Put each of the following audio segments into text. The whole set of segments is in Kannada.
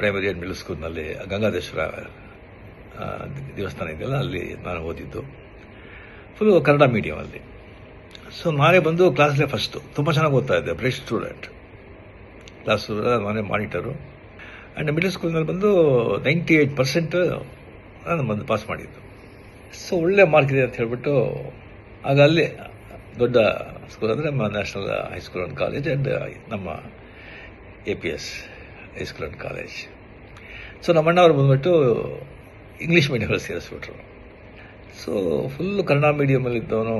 ಪ್ರೈಮರಿ ಆ್ಯಂಡ್ ಮಿಡಲ್ ಸ್ಕೂಲ್ನಲ್ಲಿ ಗಂಗಾಧೇಶ್ವರ ದೇವಸ್ಥಾನ ಇದೆಯಲ್ಲ, ಅಲ್ಲಿ ನಾನು ಓದಿದ್ದು. ಫುಲ್ಲು ಕನ್ನಡ ಮೀಡಿಯಮಲ್ಲಿ ಸೊ ನಾನೇ ಬಂದು ಕ್ಲಾಸ್ಲೇ ಫಸ್ಟು ತುಂಬ ಚೆನ್ನಾಗಿ ಓದ್ತಾ ಇದ್ದೆ ಬ್ರೇಷ್ ಸ್ಟೂಡೆಂಟ್ ಕ್ಲಾಸ್ ನಾನೇ ಮಾನಿಟರು ಆ್ಯಂಡ್ ಮಿಡಲ್ ಸ್ಕೂಲ್ನಲ್ಲಿ ಬಂದು ನೈಂಟಿ ಏಯ್ಟ್ ಪರ್ಸೆಂಟ್ ನಾನು ಬಂದು ಪಾಸ್ ಮಾಡಿದ್ದು. ಸೊ ಒಳ್ಳೆ ಮಾರ್ಕ್ ಇದೆ ಅಂತ ಹೇಳಿಬಿಟ್ಟು, ಆಗ ಅಲ್ಲಿ ದೊಡ್ಡ ಸ್ಕೂಲ್ ಅಂದರೆ ನಮ್ಮ national high school and college and ನಮ್ಮ A P S and college so ನಮ್ಮ ಅಣ್ಣವ್ರು ಬಂದ್ಬಿಟ್ಟು ಇಂಗ್ಲೀಷ್ ಮೀಡಿಯಮಲ್ಲಿ ಸೇರಿಸ್ಬಿಟ್ರು. ಸೊ ಫುಲ್ಲು ಕನ್ನಡ ಮೀಡಿಯಮಲ್ಲಿ ಇದ್ದವನು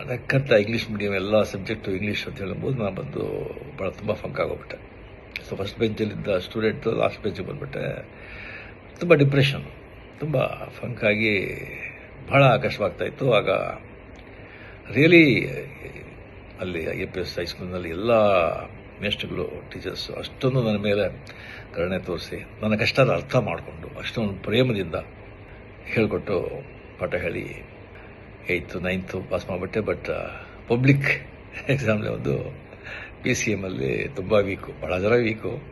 ಅದಕ್ಕಂತ ಇಂಗ್ಲೀಷ್ ಮೀಡಿಯಮ್ ಎಲ್ಲ ಸಬ್ಜೆಕ್ಟು ಇಂಗ್ಲೀಷ್ ಅಂತ ಹೇಳ್ಬೋದು ನಾನು ಬಂದು ಭಾಳ ತುಂಬ ಫಂಕ್ ಆಗೋಗ್ಬಿಟ್ಟೆ. ಸೊ ಫಸ್ಟ್ ಬೆಂಚಲ್ಲಿದ್ದ ಸ್ಟೂಡೆಂಟು ಲಾಸ್ಟ್ ಬೆಂಚಿಗೆ ಬಂದುಬಿಟ್ಟೆ. ತುಂಬ ಡಿಪ್ರೆಷನ್ ತುಂಬ ಫಂಕಾಗಿ ಭಾಳ ಕಷ್ಟವಾಗ್ತಾಯಿತ್ತು ಆಗ ರಿಯಲಿ ಅಲ್ಲಿ ಐ ಪಿ ಎಸ್ ಹೈಸ್ಕೂಲ್ನಲ್ಲಿ ಎಲ್ಲ ಮೇಸ್ಟ್ಗಳು ಟೀಚರ್ಸು ಅಷ್ಟೊಂದು ನನ್ನ ಮೇಲೆ ಕರುಣೆ ತೋರಿಸಿ ನನ್ನ ಕಷ್ಟದ ಅರ್ಥ ಮಾಡಿಕೊಂಡು ಅಷ್ಟೊಂದು ಪ್ರೇಮದಿಂದ ಹೇಳಿಕೊಟ್ಟು ಪಾಠ ಹೇಳಿ ಏಯ್ತು, ನೈನ್ತು ಪಾಸ್ ಮಾಡಿಬಿಟ್ಟೆ. ಬಟ್ ಪಬ್ಲಿಕ್ ಎಕ್ಸಾಮ್ಲಿ ಒಂದು ಪಿ ಸಿ ಎಮ್ಮಲ್ಲಿ ತುಂಬ ವೀಕು ಭಾಳ ಜನ ವೀಕು.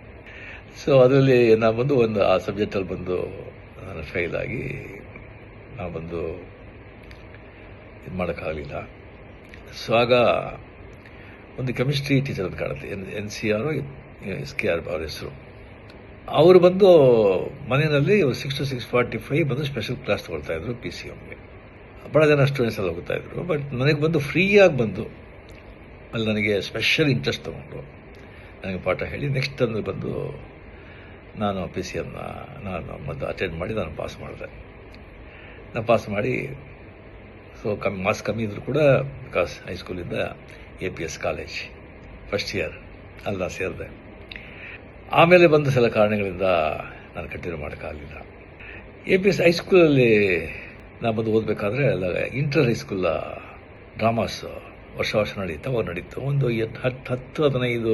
ಸೊ, ಅದರಲ್ಲಿ ನಾನು ಬಂದು ಒಂದು, ಆ ಸಬ್ಜೆಕ್ಟಲ್ಲಿ ಬಂದು ನಾನು ಫೇಲ್ ಆಗಿ ನಾನು ಬಂದು ಇದು ಮಾಡೋಕ್ಕಾಗಲಿಲ್ಲ ಸೊ, ಆಗ ಒಂದು ಕೆಮಿಸ್ಟ್ರಿ ಟೀಚರ್ ಅಂತ ಕಾಣುತ್ತೆ. N N C R S K R ಅವ್ರ ಹೆಸರು. ಅವರು ಬಂದು ಮನೆಯಲ್ಲಿ six to six forty five ಬಂದು ಸ್ಪೆಷಲ್ ಕ್ಲಾಸ್ ತೊಗೊಳ್ತಾ ಇದ್ರು ಪಿ ಸಿ ಎಮ್ಗೆ ಭಾಳ ಜನ ಸ್ಟೂಡೆಂಟ್ಸ್ ಎಲ್ಲ ಹೋಗ್ತಾ ಇದ್ರು. ಬಟ್ ನನಗೆ ಬಂದು ಫ್ರೀಯಾಗಿ ಬಂದು ಅಲ್ಲಿ ನನಗೆ ಸ್ಪೆಷಲ್ ಇಂಟ್ರೆಸ್ಟ್ ತೊಗೊಂಡು ನನಗೆ ಪಾಠ ಹೇಳಿ ನೆಕ್ಸ್ಟ್ ಅಂದ್ರೆ ಬಂದು ನಾನು ಪಿ ಸಿ ಎಮ್ನ ನಾನು ಮೊದಲು ಅಟೆಂಡ್ ಮಾಡಿ ನಾನು ಪಾಸ್ ಮಾಡಿದೆ. ನಾನು ಪಾಸ್ ಮಾಡಿ ಸೊ ಕಮ್ಮಿ ಮಾರ್ಕ್ಸ್ ಕಮ್ಮಿ ಇದ್ದರೂ ಕೂಡ because ಹೈಸ್ಕೂಲಿಂದ A P S college first year ಅಲ್ಲ ಸೇರಿದೆ. ಆಮೇಲೆ ಬಂದ ಸಲ ಕಾರಣಗಳಿಂದ ನಾನು ಕಂಟಿನ್ಯೂ ಮಾಡೋಕ್ಕಾಗಲಿಲ್ಲ ಎ ಪಿ ಎಸ್ ಹೈಸ್ಕೂಲಲ್ಲಿ ನಾನು ಬಂದು ಓದಬೇಕಾದ್ರೆ ಅಲ್ಲ ಇಂಟರ್ ಹೈಸ್ಕೂಲ ಡ್ರಾಮಾಸ್ ವರ್ಷ ವರ್ಷ ನಡೀತಾ ನಡೀತು. ಒಂದು ಎತ್ತು ಹತ್ತು ಹತ್ತು, ಹದಿನೈದು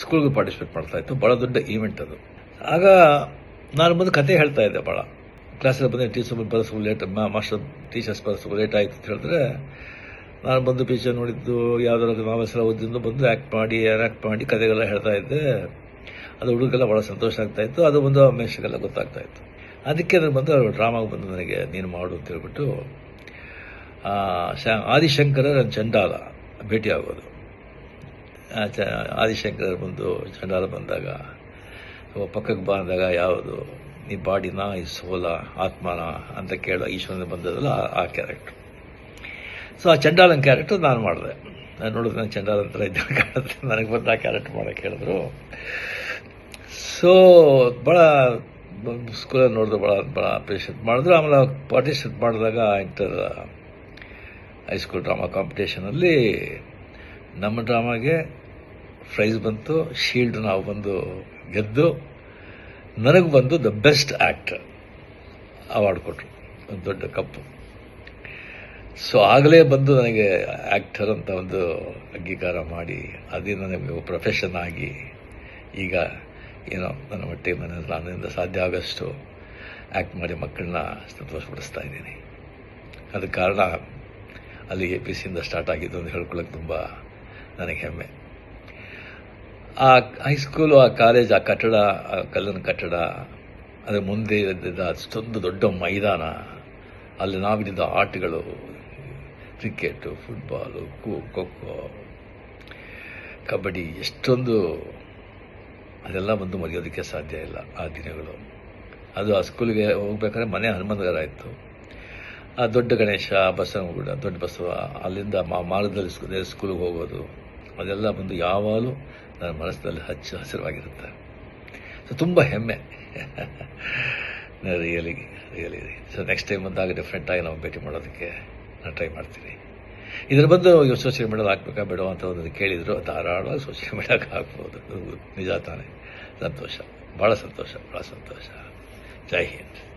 ಸ್ಕೂಲ್ಗೆ ಪಾರ್ಟಿಸಿಪೇಟ್ ಮಾಡ್ತಾ ಇತ್ತು. ಭಾಳ ದೊಡ್ಡ ಈವೆಂಟ್ ಅದು. ಆಗ ನಾನು ಬಂದು ಕತೆ ಹೇಳ್ತಾ ಇದ್ದೆ ಭಾಳ ಕ್ಲಾಸಲ್ಲಿ ಬಂದರೆ ಟೀಚರ್ ಬರೋಸ್ಕೂ ಲೇಟ್ ಮಾಸ್ಟರ್ ಟೀಚರ್ಸ್ ಬರೋಸ್ಕೂ ಲೇಟ್ ಆಯಿತು ಅಂತ ಹೇಳಿದ್ರೆ ನಾನು ಬಂದು ಪಿಚ್ಚರ್ ನೋಡಿದ್ದು, ಯಾವ್ದಾದ್ರು ನಾವೆಲ್ಲ ಓದಿದ್ದು ಬಂದು ಆ್ಯಕ್ಟ್ ಮಾಡಿ ಆ್ಯಕ್ಟ್ ಮಾಡಿ ಕತೆಗೆಲ್ಲ ಹೇಳ್ತಾ ಇದ್ದೆ. ಅದು ಹುಡುಗರೆಲ್ಲ ಭಾಳ ಸಂತೋಷ ಆಗ್ತಾ ಇತ್ತು. ಅದು ಬಂದು ಮೇಷಕ್ಕೆಲ್ಲ ಗೊತ್ತಾಗ್ತಾ ಇತ್ತು. ಅದಕ್ಕೆ ನಾನು ಬಂದು ಡ್ರಾಮಾಗೆ ಬಂದು ನನಗೆ, ನೀನು ಮಾಡು ಅಂತ ಹೇಳ್ಬಿಟ್ಟು ಆದಿಶಂಕರ ನನ್ನ ಚಂಡಾಲ ಭೇಟಿ ಆಗೋದು ಆದಿಶಂಕರ ಬಂದು ಚಂಡಾಲ ಬಂದಾಗ ಪಕ್ಕಕ್ಕೆ ಬಂದಾಗ ಯಾವುದು? ಈ ಬಾಡಿನ? ಈ ಸೋಲ? ಆತ್ಮನ? ಅಂತ ಕೇಳೋ ಈಶ್ವರನ ಬಂದದಲ್ಲ ಆ ಕ್ಯಾರೆಕ್ಟ್ರು ಸೊ ಆ ಚಂಡಾಲನ ಕ್ಯಾರೆಕ್ಟರ್ ನಾನು ಮಾಡಿದೆ. ನಾನು ನೋಡಿದ್ರೆ ನಾನು ಚಂಡಾಲ ಥರ ಇದ್ದ ಕಾಣುತ್ತೆ. ನನಗೆ ಬಂದ ಕ್ಯಾರೆಕ್ಟರ್ ಮಾಡೋಕ್ಕೆ ಹೇಳಿದ್ರು. ಸೊ ಭಾಳ ಸ್ಕೂಲಲ್ಲಿ ನೋಡಿದ್ರು ಭಾಳ ಭಾಳ ಅಪ್ರಿಷಿಯೇಟ್ ಮಾಡಿದ್ರು. ಆಮೇಲೆ ಪಾರ್ಟಿಸಿಪೇಟ್ ಮಾಡಿದಾಗ ಇಂಟರ್ ಹೈಸ್ಕೂಲ್ ಡ್ರಾಮಾ ಕಾಂಪಿಟೇಷನಲ್ಲಿ ನಮ್ಮ ಡ್ರಾಮಾಗೆ ಪ್ರೈಸ್ ಬಂತು. ಶೀಲ್ಡ್ ನಾವು ಬಂದು ಗೆದ್ದು, ನನಗೆ ಬಂದು ದ ಬೆಸ್ಟ್ ಆ್ಯಕ್ಟರ್ ಅವಾರ್ಡ್ ಕೊಟ್ಟರು ಒಂದು ದೊಡ್ಡ ಕಪ್ಪು. ಸೊ ಆಗಲೇ ಬಂದು ನನಗೆ ಆ್ಯಕ್ಟರ್ ಅಂತ ಒಂದು ಅಂಗೀಕಾರ ಮಾಡಿ ಅದೇ ನನಗೆ ಪ್ರೊಫೆಷನ್ ಆಗಿ, ಈಗ ಏನೋ ನನ್ನ ಹೊಟ್ಟೆ ಮನೆ ನನ್ನಿಂದ ಸಾಧ್ಯ ಆಗೋಷ್ಟು ಆ್ಯಕ್ಟ್ ಮಾಡಿ ಮಕ್ಕಳನ್ನ ಸಂತೋಷಪಡಿಸ್ತಾ ಇದ್ದೀನಿ. ಅದಕ್ಕೆ ಕಾರಣ ಅಲ್ಲಿ ಎ ಪಿ ಸಿಯಿಂದ ಸ್ಟಾರ್ಟ್ ಆಗಿದ್ದು ಅಂತ ಹೇಳ್ಕೊಳ್ಳೋಕೆ ತುಂಬ ನನಗೆ ಹೆಮ್ಮೆ. ಆ ಹೈಸ್ಕೂಲು ಆ ಕಾಲೇಜ್ ಆ ಕಟ್ಟಡ, ಆ ಕಲ್ಲಿನ ಕಟ್ಟಡ, ಅದರ ಮುಂದೆ ಇದ್ದಿದ್ದ ಅಷ್ಟೊಂದು ದೊಡ್ಡ ಮೈದಾನ, ಅಲ್ಲಿ ನಾವಿದ್ದ ಆಟಗಳು ಕ್ರಿಕೆಟು, ಫುಟ್ಬಾಲು, ಖೋ ಖೋ ಕಬಡ್ಡಿ, ಎಷ್ಟೊಂದು ಅದೆಲ್ಲ ಬಂದು ಮರೆಯೋದಕ್ಕೆ ಸಾಧ್ಯ ಇಲ್ಲ ಆ ದಿನಗಳು. ಅದು ಆ ಸ್ಕೂಲಿಗೆ ಹೋಗ್ಬೇಕಾದ್ರೆ ಮನೆ ಹನುಮಂತಗರ ಇತ್ತು. ಆ ದೊಡ್ಡ ಗಣೇಶ ಬಸವನಗೂಡ ದೊಡ್ಡ ಬಸವ, ಅಲ್ಲಿಂದ ಮಾ, ಮಾರ್ಗದಲ್ಲಿ ಸ್ಕೂ- ಸ್ಕೂಲಿಗೆ ಹೋಗೋದು, ಅದೆಲ್ಲ ಬಂದು ಯಾವಾಗಲೂ ನನ್ನ ಮನಸ್ಸಿನಲ್ಲಿ ಹಚ್ಚ ಹಸಿರವಾಗಿರುತ್ತೆ ಸೊ, ತುಂಬ ಹೆಮ್ಮೆ. Really really so next time ಬಂದಾಗ ಡಿಫ್ರೆಂಟಾಗಿ ನಾವು ಭೇಟಿ ಮಾಡೋದಕ್ಕೆ ನಾನು ಟ್ರೈ ಮಾಡ್ತೀನಿ. ಇದ್ರ ಬಂದು ಇವ್ರು ಸೋಷಿಯಲ್ ಮೀಡಿಯಾಗ ಹಾಕ್ಬೇಕಾ ಬೇಡ ಅಂತ ಒಂದು ಕೇಳಿದರು, ಧಾರಾಳವಾಗಿ ಸೋಷಿಯಲ್ ಮೀಡಿಯಾಗೆ ಹಾಕ್ಬೋದು. ನಿಜ ತಾನೇ. ಸಂತೋಷ. ಭಾಳ ಸಂತೋಷ ಭಾಳ ಸಂತೋಷ. ಜೈ ಹಿಂದ್.